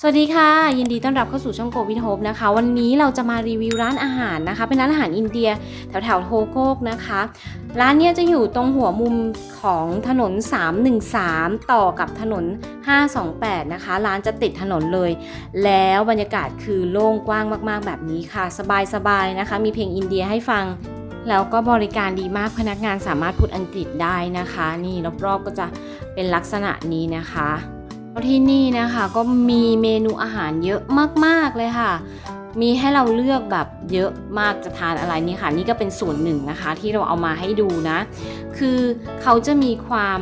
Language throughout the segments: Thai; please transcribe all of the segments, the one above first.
สวัสดีค่ะ ยินดีต้อนรับเข้าสู่ช่องโกวิทโฮปนะคะ วันนี้เราจะมารีวิวร้านอาหารนะคะ เป็นร้านอาหารอินเดียแถวแถวๆโทโกกนะคะ ร้านเนี้ยจะอยู่ตรงหัวมุมของถนน 313 ต่อกับถนน 528 นะคะ ร้านจะติดถนนเลย แล้วบรรยากาศคือโล่งกว้างมากๆ แบบนี้ค่ะ สบายๆนะคะ มีเพลงอินเดียให้ฟังแล้วก็บริการดีมากพนักงานสามารถพูดอังกฤษได้นะคะ นี่รอบๆก็จะเป็นลักษณะนี้นะคะ ที่นี่นะคะก็มีเมนูอาหารเยอะมากๆเลยค่ะ มีให้เราเลือกแบบเยอะมากจะทานอะไรนี่ค่ะนี่ก็เป็นส่วนหนึ่งนะคะ ที่เราเอามาให้ดูนะ คือเขาจะมีความ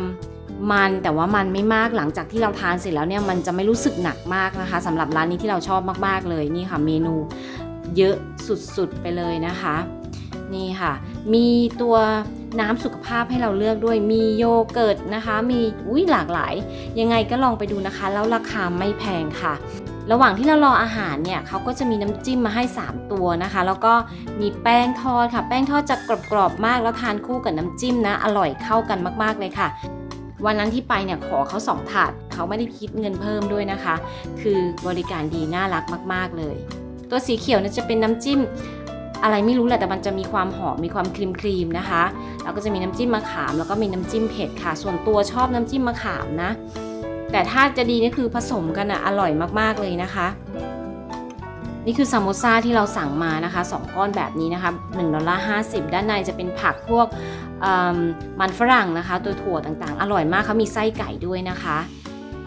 มันแต่ว่ามันไม่มากหลังจากที่เราทานเสร็จแล้วเนี่ยมันจะไม่รู้สึกหนักมากนะคะสำหรับร้านนี้ที่เราชอบมากๆเลยนี่ค่ะเมนูเยอะสุดๆไปเลยนะคะ นี่ค่ะ มีตัวน้ำสุขภาพให้เราเลือกด้วย มีโยเกิร์ตนะคะ มีอุ้ยหลากหลาย ยังไงก็ลองไปดูนะคะ แล้วราคาไม่แพงค่ะ ระหว่างที่เรารออาหารเนี่ยเขาก็จะมีน้ำจิ้มมาให้ 3 ตัวนะคะ แล้วก็มีแป้งทอดค่ะ แป้งทอดจะกรอบๆมาก แล้วทานคู่กับน้ำจิ้มนะ อร่อยเข้ากันมากๆเลยค่ะวันนั้นที่ไปเนี่ยขอเขาสองถาดเขาไม่ได้คิดเงินเพิ่มด้วยนะคะ คือบริการดีน่ารักมาก ๆ เลย ตัวสีเขียวเนี่ยจะเป็นน้ำจิ้ม อะไรไม่รู้แหละแต่มันจะมีความหอมมีความครีมครีมๆนะคะแล้วก็จะมีน้ำจิ้มมะขาม แล้วก็มีน้ำจิ้มเผ็ดค่ะ ส่วนตัวชอบน้ำจิ้มมะขามนะ แต่ถ้าจะดีนี่คือผสมกันอะอร่อยมากๆเลยนะคะ นี่คือซามโมซาที่เราสั่งมานะคะ 2 ก้อนแบบนี้นะคะ1ดอลลาร์50 ด้านในจะเป็นผักพวกมันฝรั่งนะคะ ตัวถั่วต่างๆ อร่อยมากเขามีไส้ไก่ด้วยนะคะ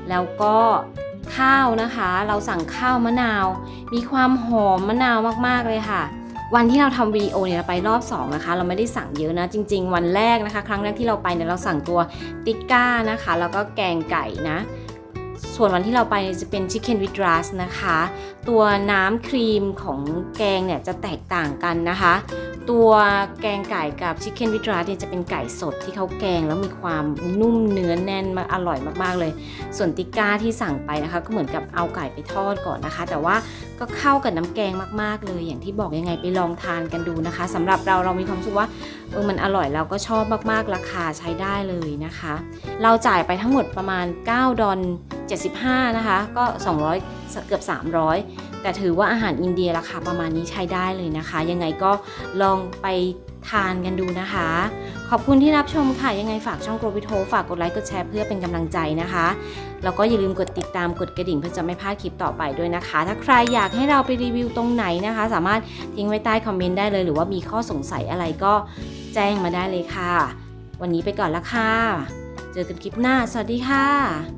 แล้วก็ข้าวนะคะ เราสั่งข้าวมะนาว มีความหอมมะนาวมากๆเลยค่ะ วันที่เราทำวีโอเนี่ยเราไปรอบ2นะคะเราไม่ได้สั่งเยอะนะจริง ๆ วันแรกนะคะ ครั้งแรกที่เราไปเนี่ยเราสั่งตัวติกก้านะคะ แล้วก็แกงไก่นะ ส่วนวันที่เราไปจะเป็นชิคเก้นวิดรัสนะคะตัวน้ำครีมของแกงเนี่ยจะแตกต่างกันนะคะ ตัวแกงไก่กับชิคเก้นวิดรัสเนี่ยจะเป็นไก่สดที่เขาแกงแล้วมีความนุ่มเนื้อแน่นมากอร่อยมากๆเลย ส่วนติก้าที่สั่งไปนะคะ ก็เหมือนกับเอาไก่ไปทอดก่อนนะคะ แต่ว่าก็เข้ากับน้ำแกงมากๆเลย อย่างที่บอกยังไงไปลองทานกันดูนะคะสำหรับเราเรามีความรู้สึกว่าเออมันอร่อยเราก็ชอบมากๆราคาใช้ได้เลยนะคะ เราจ่ายไปทั้งหมดประมาณ 9 ดอล75 นะคะ ก็ 200 เกือบ 300 แต่ถือว่าอาหารอินเดียราคาประมาณนี้ใช้ได้เลยนะคะ ยังไงก็ลองไปทานกันดูนะคะ ขอบคุณที่รับชมค่ะ ยังไงฝากช่องโกรบิโทฝากกดไลค์กดแชร์เพื่อเป็นกำลังใจนะคะ แล้วก็อย่าลืมกดติดตามกดกระดิ่งเพื่อจะไม่พลาดคลิปต่อไปด้วยนะคะ ถ้าใครอยากให้เราไปรีวิวตรงไหนนะคะ สามารถทิ้งไว้ใต้คอมเมนต์ได้เลย หรือว่ามีข้อสงสัยอะไรก็แจ้งมาได้เลยค่ะ วันนี้ไปก่อนละค่ะ เจอกันคลิปหน้า สวัสดีค่ะ